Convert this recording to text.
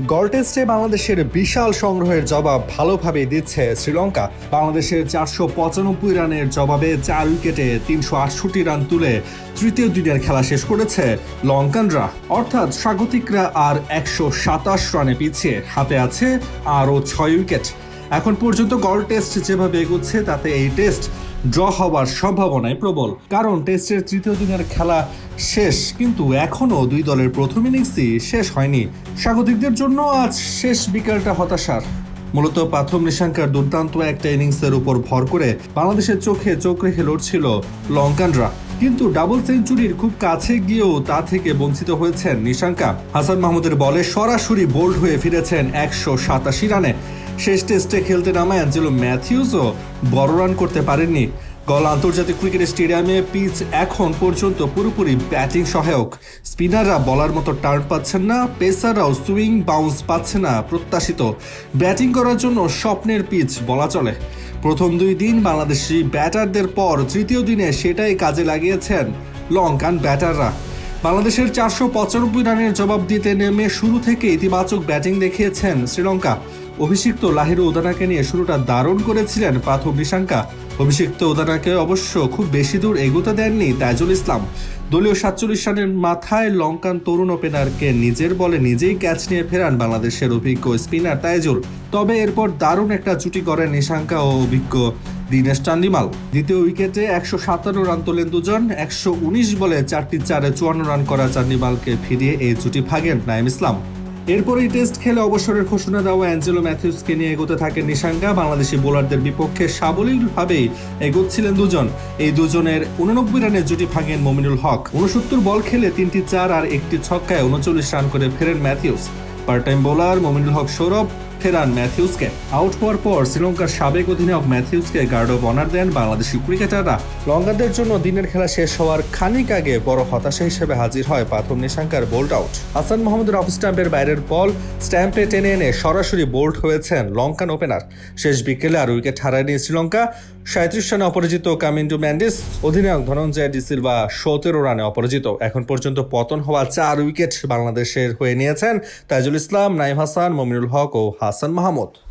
গড় টেস্টে বাংলাদেশের বিশাল সংগ্রহের জবাব ভালোভাবে দিচ্ছে শ্রীলঙ্কা। বাংলাদেশের চারশো পঁচানব্বই রানের জবাবে চার উইকেটে তিনশো আটষট্টি রান তুলে তৃতীয় দিনের খেলা শেষ করেছে লঙ্কানরা। অর্থাৎ স্বাগতিকরা আর একশো সাতাশ রানে পিছিয়ে হাতে আছে আরও ছয় উইকেট। এখন পর্যন্ত গড় টেস্ট যেভাবে এগোচ্ছে, তাতে এই টেস্ট ড্র হওয়ার সম্ভাবনাই প্রবল। কারণ টেস্টের তৃতীয় দিনের খেলা শেষ, কিন্তু এখনও দুই দলের প্রথম ইনিংসই শেষ হয়নি। স্বাগতিকদের জন্য আজ শেষ বিকেলটা হতাশার। মূলত প্রাথম নিশাঙ্কার দুর্দান্ত একটা ইনিংসের উপর ভর করে বাংলাদেশের চোখে চোখ রেখে লড়ছিল লঙ্কানরা। কিন্তু ডাবল সেঞ্চুরির খুব কাছে গিয়েও তা থেকে বঞ্চিত হয়েছেন নিশাঙ্কা। হাসান মাহমুদের বলে সরাসরি বোল্ড হয়ে ফিরেছেন একশো সাতাশি রানে। শেষ টেস্টে খেলতে নামা অ্যাঞ্জেলো ম্যাথিউসও বড় রান করতে পারেননি। গল আন্তর্জাতিক ক্রিকেট স্টেডিয়ামে পিচ এখন পর্যন্ত পুরোপুরি ব্যাটিং সহায়ক। স্পিনাররা বলার মতো টার্ন পাচ্ছেন না, পেসাররাও সুইং বাউন্স পাচ্ছে না প্রত্যাশিত। ব্যাটিং করার জন্য স্বপ্নের পিচ বলা চলে। প্রথম দুই দিন বাংলাদেশি ব্যাটারদের পর তৃতীয় দিনে সেটাই কাজে লাগিয়েছেন লঙ্কান ব্যাটাররা। বাংলাদেশের চারশো পঁচানব্বই রানের জবাব দিতে নেমে শুরু থেকে ইতিবাচক ব্যাটিং দেখিয়েছেন শ্রীলঙ্কা। অভিষিক্ত লাহিরু উদানাকে নিয়ে শুরুটা দারুণ করেছিলেন প্রাথম নিশাঙ্কা অভিষিক্ত উদানাকে অবশ্য খুব বেশি দূর এগোতে দেননি তাইজুল ইসলাম। দলীয় সাতচল্লিশ রানের মাথায় লঙ্কান তরুণ ওপেনারকে নিজের বলে নিজেই ক্যাচ নিয়ে ফেরান বাংলাদেশের অভিজ্ঞ স্পিনার তাইজুল। তবে এরপর দারুণ একটা জুটি করেন নিশাঙ্কা ও অভিজ্ঞ দিনেশ চান্দিমাল। দ্বিতীয় উইকেটে একশো সাতান্ন রান তোলেন দুজন, একশো উনিশ বলে চারটি চারে চুয়ান্ন রান করা চান্দিমালকে ফিরিয়ে এই জুটি ভাগেন নাইম ইসলাম। এরপরেই টেস্ট খেলে অবসরের ঘোষণা দেওয়া অ্যাঞ্জেলো ম্যাথিউসকে নিয়ে এগোতে থাকেন নিশাঙ্গা বাংলাদেশি বোলারদের বিপক্ষে সাবলীলভাবেই এগোচ্ছিলেন দুজন। এই দুজনের উননব্বই রানের জুটি ভাঙেন মমিনুল হক। উনসত্তর বল খেলে তিনটি চার আর একটি ছক্কায় উনচল্লিশ রান করে ফেরেন Mathews. Part time bowler Mominul Haque Sourav ফেরান ম্যাথিউসকে আউট হওয়ার পর শ্রীলঙ্কার সাবেক অধিনায়ক ম্যাথিউসকে গার্ড অফ অনার দেন বাংলাদেশি ক্রিকেটাররা। লঙ্কানদের জন্য দিনের খেলা শেষ হওয়ার খানিক আগে বড় হতাশা হিসেবে হাজির হয় প্রথম নিশাঙ্কার বোল্ড আউট। হাসান মাহমুদের অফ স্ট্যাম্পের বাইরের বল স্ট্যাম্পে টেনে এনে সরাসরি বোল্ড হয়েছেন লঙ্কান ওপেনার। শেষ বিকেলে আর উইকেট হারায়নি শ্রীলঙ্কা। সাঁত্রিশ রানে অপরাজিত কামিন্ডু ম্যান্ডিস, অধিনায়ক ধনঞ্জয় ডিসিলভা সতেরো রানে অপরাজিত। এখন পর্যন্ত পতন হওয়া চার উইকেট বাংলাদেশের হয়ে নিয়েছেন তাইজুল ইসলাম, নাইম হাসান, মমিনুল হক ও হাসান Hasan Mahamut.